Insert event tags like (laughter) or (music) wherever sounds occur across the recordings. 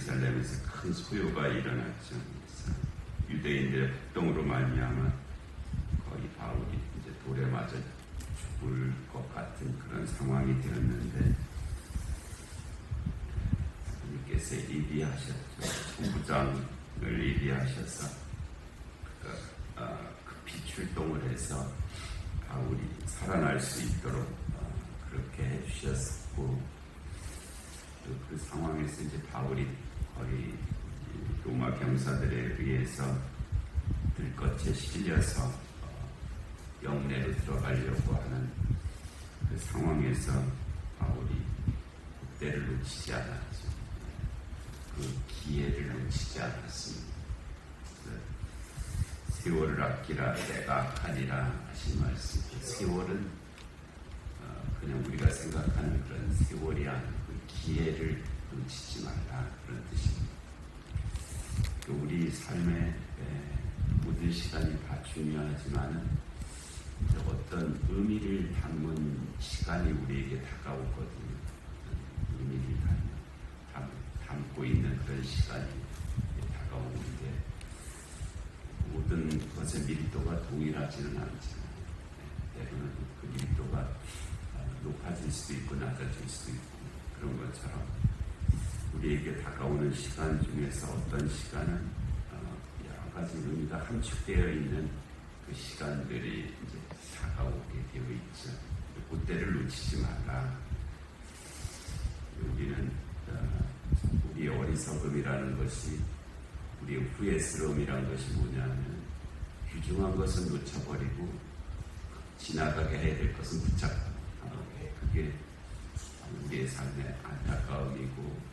예루살렘에서 큰 소요가 일어났죠. 유대인들의 폭동으로 말미암아 거의 바울이 이제 돌에 맞아 죽을 것 같은 그런 상황이 되었는데 하나님께서 예비하셨죠. 총부장을 예비하셔서 그, 어, 급히 출동을 해서 바울이 살아날 수 있도록 어, 그렇게 해주셨고 또그 상황에서 이제 바울이 거의 이 로마 경사들에 의해서 들것에 실려서 어, 영내로 들어가려고 하는 그 상황에서 바울이 그때를 놓치지 않았죠. 그 기회를 놓치지 않았습니다. 세월을 아끼라 때가 악하니라 하신 말씀. 세월은 어, 그냥 우리가 생각하는 그런 세월이 아니고 그 기회를 놓치지 말라 그런 뜻입니다. 그 우리 삶의 에, 모든 시간이 다 중요하지만은 이제 어떤 의미를 담은 시간이 우리에게 다가오거든요. 의미를 담, 담, 담 고 있는 그런 시간이 다가오는데 모든 것의 밀도가 동일하지는. 네, 때로는 그 밀도가 어, 높아질 수도 있고 낮아질 수도 있고 그런 것처럼 우리에게 다가오는 시간 중에서 어떤 시간은 어, 여러 가지 의미가 함축되어 있는 그 시간들이 이제 다가오게 되어 있죠. 그때를 놓치지 말라. 우리는 어, 우리의 어리석음이라는 것이 우리의 후회스러움이라는 것이 뭐냐면 귀중한 것은 놓쳐버리고 지나가게 해야 될 것은 붙잡고 어, 그게 우리의 삶의 안타까움이고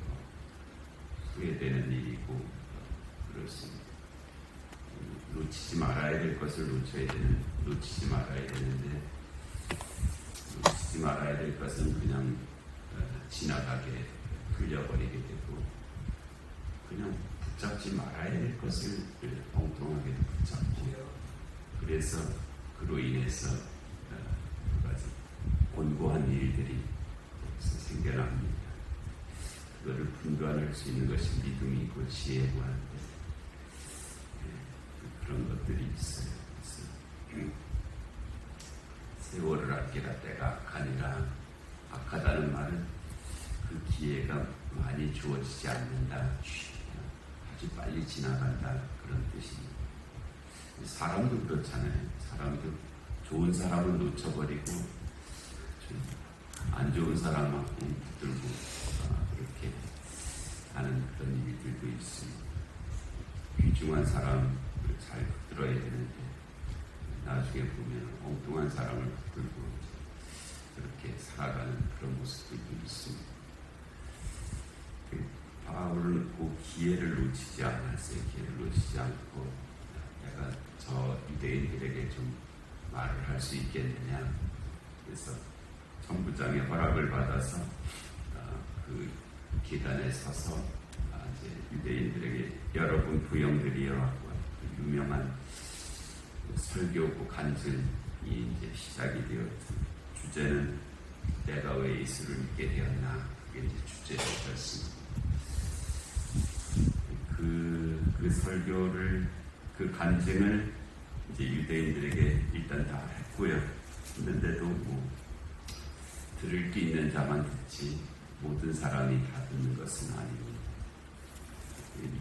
어, 후회되는 일이고 어, 그렇습니다. 음, 놓치지 말아야 될 것을 놓쳐야 되는 놓치지 말아야 되는데 놓치지 말아야 될 것은 그냥 어, 지나가게 흘려버리게 되고 그냥 붙잡지 말아야 될 것을 엉뚱하게 붙잡고 그래서 그로 인해서 어, 두 가지 곤고한 일들이 생겨납니다. 그거를 분간할 수 있는 것이 믿음이고 지혜고 한데 예, 그런 것들이 있어요. 세월을 아끼라 때가 악하니라 악하다는 말은 그 기회가 많이 주어지지 않는다. 아주 빨리 지나간다. 그런 뜻입니다. 사람도 그렇잖아요. 사람도 좋은 사람은 놓쳐버리고 좀안 좋은 사람하고 붙들고 하는 그런 일들도 있습니다. 귀중한 사람을 잘 붙들어야 되는데 나중에 보면 엉뚱한 사람을 붙들고 그렇게 살아가는 그런 모습들도 있습니다. 그 바울은 그 기회를 놓치지 않았어요. 기회를 놓치지 않고 내가 저 유대인들에게 좀 말을 할 수 있겠느냐. 그래서 정부장의 허락을 받아서 어, 그 계단에 서서 아, 이제 유대인들에게 여러분 부영들이여 그 유명한 설교고 간증이 이제 시작이 되었죠. 주제는 내가 왜 예수를 믿게 되었나 그게 이제 주제였습니다. 그, 그 설교를 그 간증을 이제 유대인들에게 일단 다 했고요. 했는데도 뭐 들을 게 있는 자만 듣지 모든 사람이 다 듣는 것은 아닙니다.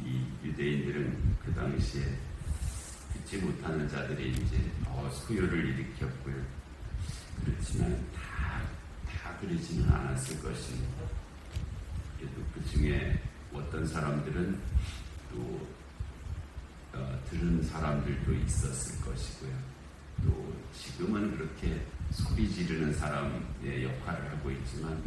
이 유대인들은 그 당시에 듣지 못하는 자들이 이제 더 소요를 일으켰고요. 그렇지만 다, 다 그러지는 않았을 것입니다. 그래도 그 중에 어떤 사람들은 또 어, 들은 사람들도 있었을 것이고요. 또 지금은 그렇게 소리 지르는 사람의 역할을 하고 있지만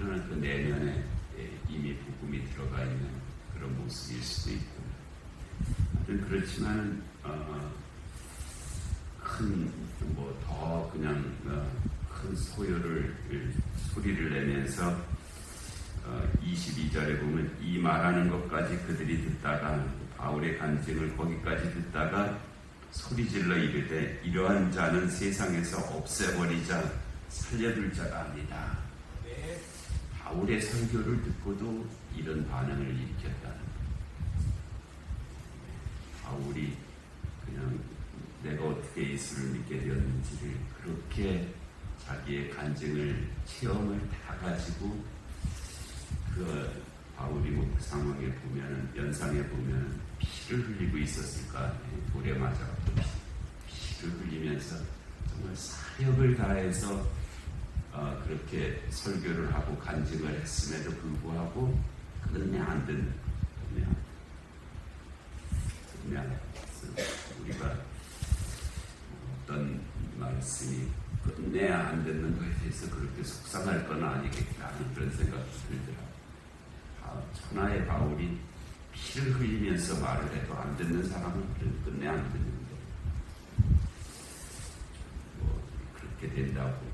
그러나 그 내면에 예, 이미 복음이 들어가 있는 그런 모습일 수도 있고 그렇지만 어, 큰뭐 더 그냥 어, 큰 소요를 소리를 내면서 어, 22절에 보면 이 말하는 것까지 그들이 듣다가 바울의 간증을 거기까지 듣다가 소리질러 이르되 이러한 자는 세상에서 없애버리자 살려둘 자가 아니다. 바울의 설교를 듣고도 이런 반응을 일으켰다는. 바울이 그냥 내가 어떻게 예수를 믿게 되었는지를 그렇게 자기의 간증을 체험을 다 가지고 그 바울이 뭐 그 상황에 보면은 연상에 보면 피를 흘리고 있었을까 돌에 맞아 피를 흘리면서 정말 사력을 다해서 어, 그렇게 설교를 하고 간증을 했음에도 불구하고 끝내 안. 끝내 안 듣는. 우리가 어떤 말씀이 끝내 안 듣는 것에 대해서 그렇게 속상할 건 아니겠다 하는 그런 생각이 들더라고요. 아, 천하의 바울이 피를 흘리면서 말을 해도 안 듣는 사람은 끝내 안 듣는데 뭐 그렇게 된다고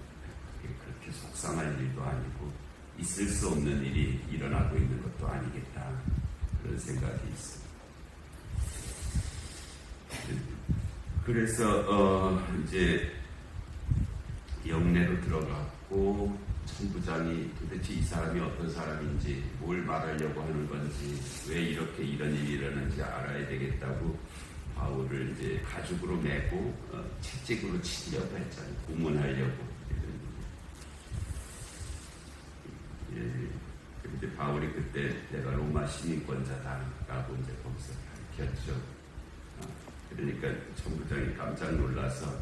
속상할 일도 아니고 있을 수 없는 일이 일어나고 있는 것도 아니겠다 그런 생각이 있어요. 그래서 어 이제 영내로 들어갔고 천부장이 도대체 이 사람이 어떤 사람인지 뭘 말하려고 하는 건지 왜 이렇게 이런 일이 일어나는지 알아야 되겠다고 바울을 이제 가죽으로 메고 어, 채찍으로 치려고 했잖아요. 고문하려고. 예, 근데 바울이 그때 내가 로마 시민권자다라고 이제 거기서 밝혔죠. 어, 그러니까 천부장이 깜짝 놀라서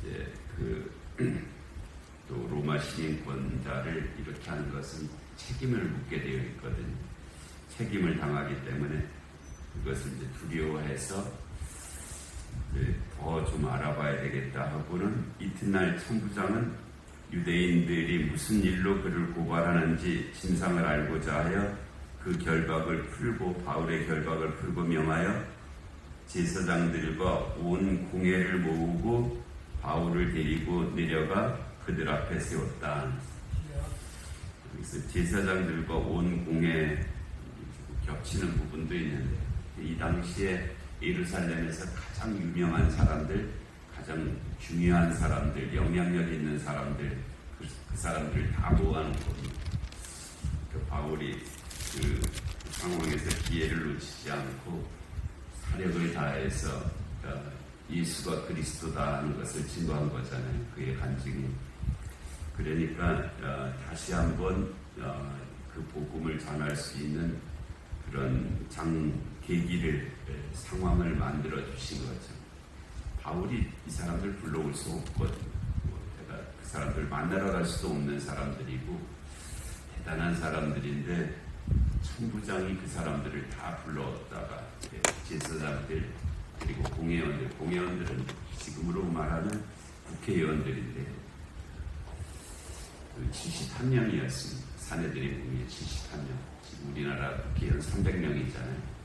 이제 그 (clears throat) 또 로마 시민권자를 이렇게 하는 것은 책임을 묻게 되어 있거든요. 책임을 당하기 때문에 그것을 이제 두려워해서 더 좀 알아봐야 되겠다 하고는 이튿날 천부장은 유대인들이 무슨 일로 그를 고발하는지 진상을 알고자 하여 그 결박을 풀고 바울의 결박을 풀고 명하여 제사장들과 온 공회를 모으고 바울을 데리고 내려가 그들 앞에 세웠다. 그래서 제사장들과 온 공회 겹치는 부분도 있는데 이 당시에 예루살렘에서 가장 유명한 사람들, 가장 중요한 사람들, 영향력 있는 사람들, 그, 그 사람들 다 겁니다. 그 바울이 그 상황에서 기회를 놓치지 않고 사력을 다해서 어, 예수가 그리스도다 하는 것을 증거한 거잖아요. 그의 간증이. 그러니까 어, 다시 한번 어, 그 복음을 전할 수 있는 그런 장 계기를 예, 상황을 만들어 주신 거죠. 바울이 이 사람들 불러올 수. 뭐 제가 그 사람들 만나러 갈 수도 없는 사람들이고 대단한 사람들인데 천부장이 그 사람들을 다 불러다가 예, 제사장들 그리고 공회원들, 공회원들은 지금으로 말하는 국회의원들인데 그 71명이었습니다. 사내들이 보면 71명. 지금 우리나라 국회의원 300명이잖아요.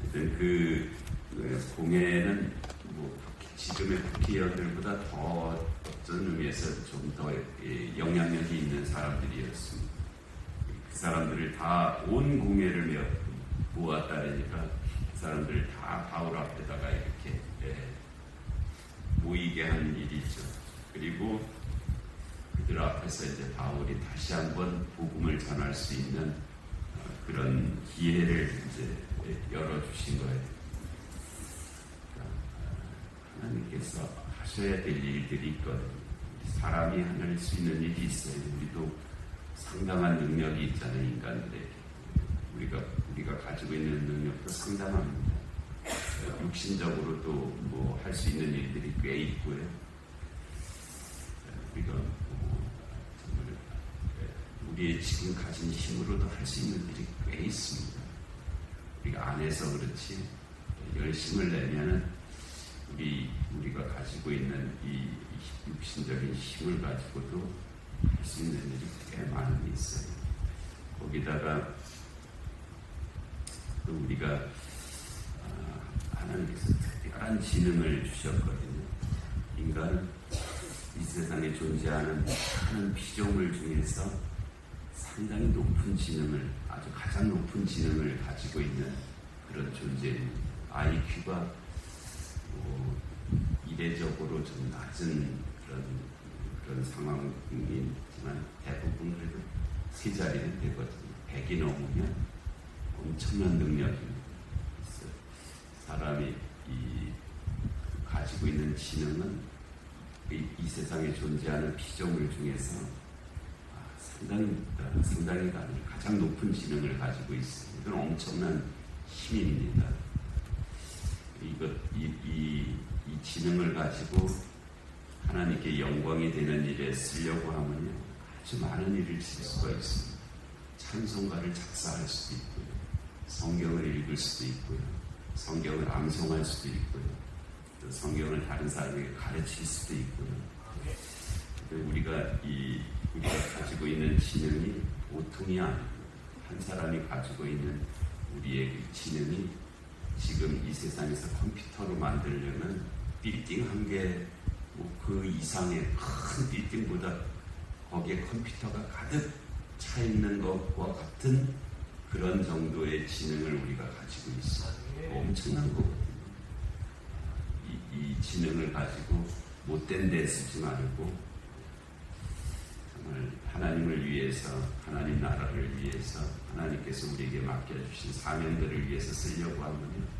하여튼 그, 그 공회는 뭐 지금의 국회의원들보다 더 어떤 의미에서 좀 더 영향력이 있는 사람들이었습니다. 그 사람들을 다 온 공회를 모았다니까 그 사람들을 다 바울 앞에다가 이렇게 예, 모이게 한 일이죠. 그리고 그들 앞에서 이제 바울이 다시 한번 복음을 전할 수 있는 어, 그런 기회를 이제 열어주신 거예요. 하나님께서 하셔야 될 일들이 있거든요. 사람이 할수 있는 일이 있어요. 우리도 상당한 능력이 있잖아요, 인간들에게. 우리가, 우리가 가지고 있는 능력도 상당합니다. 육신적으로도 뭐 할 수 있는 일들이 꽤 있고요. 우리가 뭐 정말 우리의 지금 가진 힘으로도 할 수 있는 일이 꽤 있습니다. 우리가 안 해서 그렇지 열심을 내면은 우리 우리가 가지고 있는 이 육신적인 힘을 가지고도 할 수 있는 일이 꽤 많이 있어요. 거기다가 또 우리가 아, 하나님께서 특별한 지능을 주셨거든요. 인간은 이 세상에 존재하는 많은 피조물 중에서 상당히 높은 지능을 아주 가장 높은 지능을 가지고 있는 그런 존재입니다. IQ가 뭐 이례적으로 좀 낮은 그런 그런 상황이지만 대부분 그래도 세 자리는 되거든요. 100이 넘으면 엄청난 능력이 있어요. 사람이 이 가지고 있는 지능은 이, 이 세상에 존재하는 피조물 중에서 아, 상당히 아니라 가장 높은 지능을 가지고 있어요. 이건 엄청난 힘입니다. 이것 이, 이, 이 지능을 가지고 하나님께 영광이 되는 일에 쓰려고 하면요 아주 많은 일을 칠 수가 있습니다. 찬송가를 작사할 수도 있고요, 성경을 읽을 수도 있고요, 성경을 암송할 수도 있고요, 또 성경을 다른 사람에게 가르칠 수도 있고요. 우리가 이 우리가 가지고 있는 지능이 보통이 아니고 한 사람이 가지고 있는 우리의 그 지능이 세상에서 컴퓨터로 만들려면 빌딩 한 개, 뭐 그 이상의 큰 빌딩보다 거기에 컴퓨터가 가득 차 있는 것과 같은 그런 정도의 지능을 우리가 가지고 있어. 엄청난 거거든요. 이, 이 지능을 가지고 못된 데 쓰지 말고 정말 하나님을 위해서 하나님 나라를 위해서 하나님께서 우리에게 맡겨주신 사명들을 위해서 쓰려고 하면요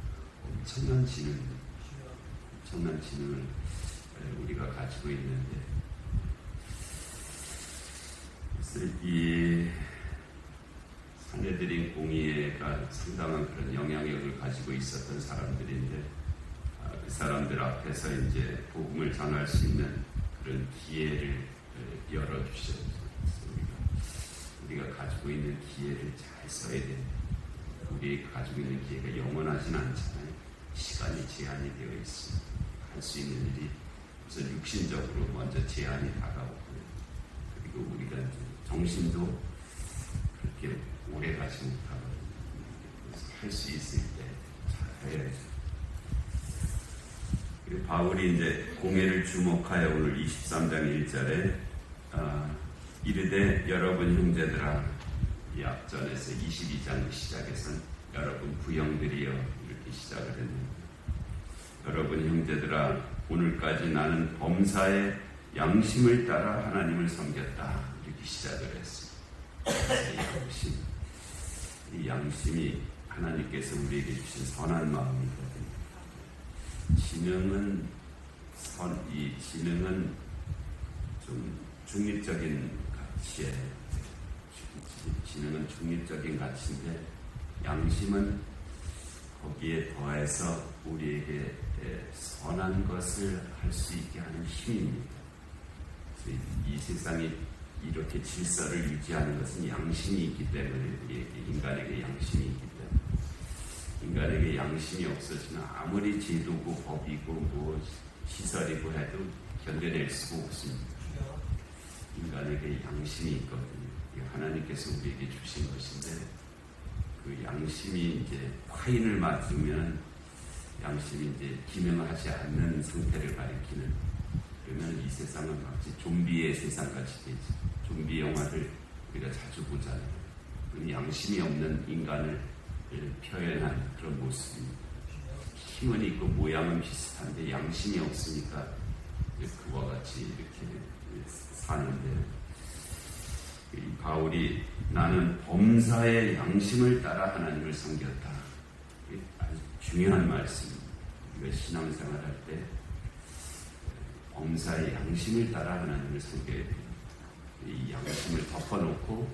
엄청난 지능을 우리가 가지고 있는데 그래서 이 사내들인 공의회가 상당한 그런 영향력을 가지고 있었던 사람들인데 아, 그 사람들 앞에서 이제 복음을 전할 수 있는 그런 기회를 에, 열어주셨습니다. 우리가, 우리가 가지고 있는 기회를 잘 써야 됩니다. 우리 가지고 있는 기회가 영원하진 않잖아요. 시간이 제한이 되어 있습니다. 할 수 있는 일이 우선 육신적으로 먼저 제한이 다가오고요. 그리고 우리가 정신도 그렇게 오래 가지 못하거든요. 그래서 할수 있을 때 잘 해야죠. 그리고 바울이 이제 공예를 주목하여 오늘 23장 1절에 아, 이르되 여러분 형제들아 이 앞전에서 22장 시작에선 여러분 부형들이여 이렇게 시작을 했는데 여러분 형제들아 오늘까지 나는 범사의 양심을 따라 하나님을 섬겼다 이렇게 시작을 했습니다. 이 양심, 이 양심이 하나님께서 우리에게 주신 선한 마음이거든요. 지능은 선, 이 지능은 좀 중립적인 가치에 지능은 중립적인 가치인데 양심은 거기에 더해서 우리에게 선한 것을 할 수 있게 하는 힘입니다. 이 세상이 이렇게 질서를 유지하는 것은 양심이 있기 때문에 우리에게 인간에게 양심이 있기 때문에 인간에게 양심이 없어지면 아무리 제도고 법이고 뭐 시설이고 해도 견뎌낼 수가 없습니다. 인간에게 양심이 있거든요. 하나님께서 우리에게 주신 것인데 그 양심이 이제 화인을 맞으면 양심이 이제 기능하지 않는 상태를 가리키는 그러면 이 세상은 마치 좀비의 세상 같이 되지. 좀비 영화를 우리가 자주 보잖아요. 그 양심이 없는 인간을 표현한 그런 모습입니다. 힘은 있고 모양은 비슷한데 양심이 없으니까 그와 같이 이렇게 사는데 이 바울이 나는 범사의 양심을 따라 하나님을 섬겼다. 중요한 말씀입니다. 우리가 신앙생활 할때 범사의 양심을 따라 하나님을 섬겨야 돼요. 이 양심을 덮어놓고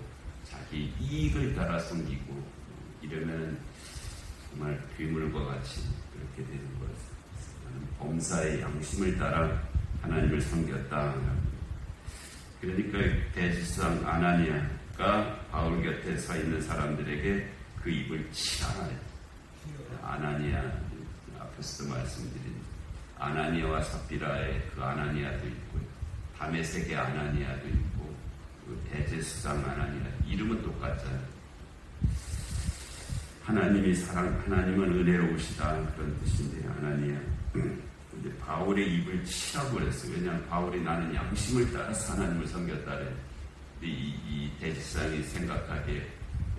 자기 이익을 따라 섬기고 이러면 정말 괴물과 같이 그렇게 되는 거예요. 범사의 양심을 따라 하나님을 섬겼다. 그러니까 대지상 아나니아가 바울 곁에 서 있는 사람들에게 그 입을 치라. 아나니아 앞에서도 말씀드린 아나니아와 삽비라의 그 아나니아도 있고 다메섹의 아나니아도 있고 그 대제수상 아나니아 이름은 똑같잖아요. 하나님이 사랑, 하나님은 은혜로우시다 그런 뜻인데 아나니아. 근데 바울의 입을 치라고 그랬어요. 왜냐하면 바울이 나는 양심을 따라서 하나님을 섬겼다래. 이, 이 대지상이 생각하기에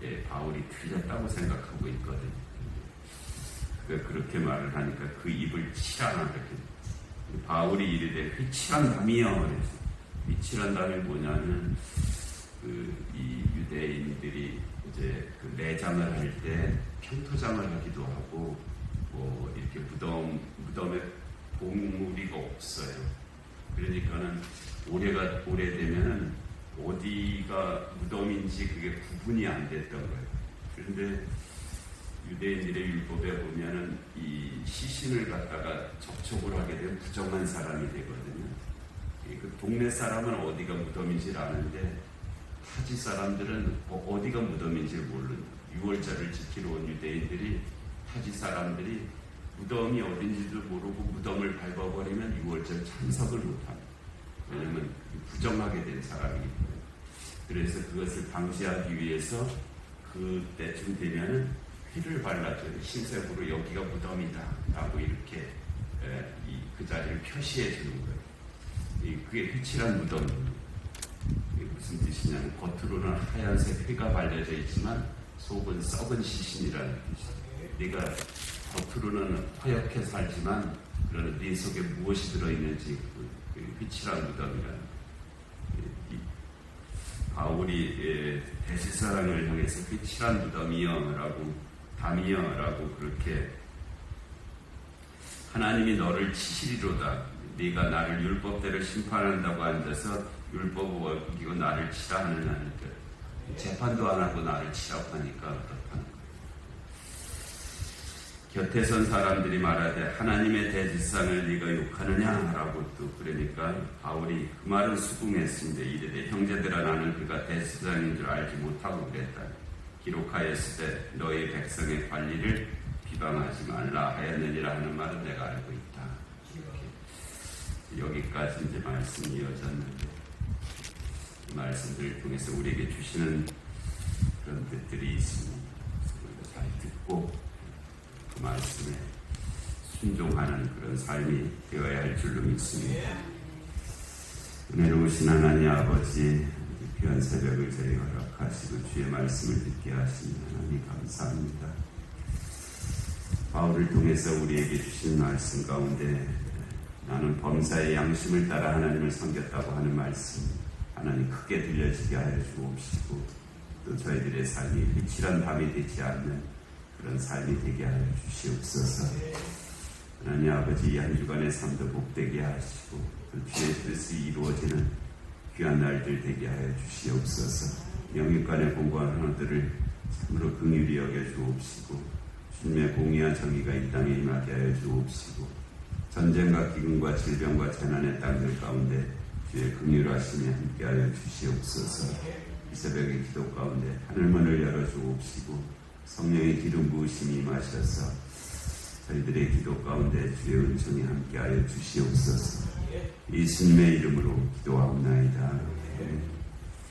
예, 바울이 틀렸다고 생각하고 있거든요. 그렇게 말을 하니까 그 입을 치라 그렇게. 바울이 이르되 휘칠한 담이여 그랬어요. 휘칠한 담이 뭐냐면 그 이 유대인들이 이제 그 매장을 할 때 평토장을 하기도 하고 뭐 이렇게 무덤 무덤에 봉우리가 없어요. 그러니까는 올해가 오래되면은 어디가 무덤인지 그게 구분이 안 됐던 거예요. 그런데 유대인들의 율법에 보면은 이 시신을 갖다가 접촉을 하게 되면 부정한 사람이 되거든요. 이그 동네 사람은 어디가 무덤인지 아는데 타지 사람들은 어- 어디가 무덤인지 모르는 유월절을 지키러 온 유대인들이 타지 사람들이 무덤이 어딘지도 모르고 무덤을 밟아버리면 유월절 참석을 못합니다. 왜냐면 부정하게 된 사람이기 때문에. 그래서 그것을 방지하기 위해서 그때쯤 되면은 피를 발라줘요. 흰색으로 여기가 무덤이다. 라고 이렇게 에, 이- 그 자리를 표시해 주는 거예요. 이- 그게 휘칠한 무덤입니다. 이게 무슨 뜻이냐면 겉으로는 하얀색 피가 발려져 있지만 속은 썩은 시신이라는 뜻이에요. 네가 겉으로는 화렵게 살지만 그러나 네 속에 무엇이 들어있는지 그, 그 무덤이라는 바울이 예, 대시사랑을 향해서 휘칠한 무덤이여라고 담이여라고 그렇게 하나님이 너를 치시리로다. 네가 나를 율법대로 심판한다고 앉아서 율법을 어기고 나를 치라 하는 하니까 재판도 안 하고 나를 치라고 하니까 어떡하는. 곁에 선 사람들이 말하되 하나님의 대지상을 네가 욕하느냐라고 또 그러니까 바울이 그 말은 수긍했습니다. 이르되 형제들아 나는 그가 대지상인 줄 알지 못하고 그랬다. 기록하였을 때 너희 백성의 관리를 비방하지 말라 하였느니라 하는 말은 내가 알고 있다. 이렇게 여기까지 이제 말씀이 이어졌는데 이 말씀들을 통해서 우리에게 주시는 그런 뜻들이 있습니다. 잘 듣고 그 말씀에 순종하는 그런 삶이 되어야 할 줄로 믿습니다. 은혜로우신 하나님 아버지 이 귀한 새벽을 저희 허락하시고 주의 말씀을 듣게 하시니 하나님 감사합니다. 바울을 통해서 우리에게 주신 말씀 가운데 나는 범사의 양심을 따라 하나님을 섬겼다고 하는 말씀 하나님 크게 들려지게 하여 주옵시고 또 저희들의 삶이 휘칠한 밤이 되지 않는 그런 삶이 되게 하여 주시옵소서 하나님 아버지 이한 주간의 삶도 복되게 하시고 또 주의 뜻이 이루어지는 귀한 날들 되게 하여 주시옵소서. 영육간의 공고한 하나들을 참으로 긍휼히 여겨 주옵시고 주님의 공의와 정의가 이 땅에 임하게 하여 주옵시고 전쟁과 기근과 질병과 재난의 땅들 가운데 주의 긍휼하심이 함께 하여 주시옵소서. 이 새벽의 기도 가운데 하늘문을 열어 주옵시고 성령의 기름 부으심이 임하셔서 저희들의 기도 가운데 주의 은총이 함께 하여 주시옵소서 예수님의 이름으로 기도하옵나이다.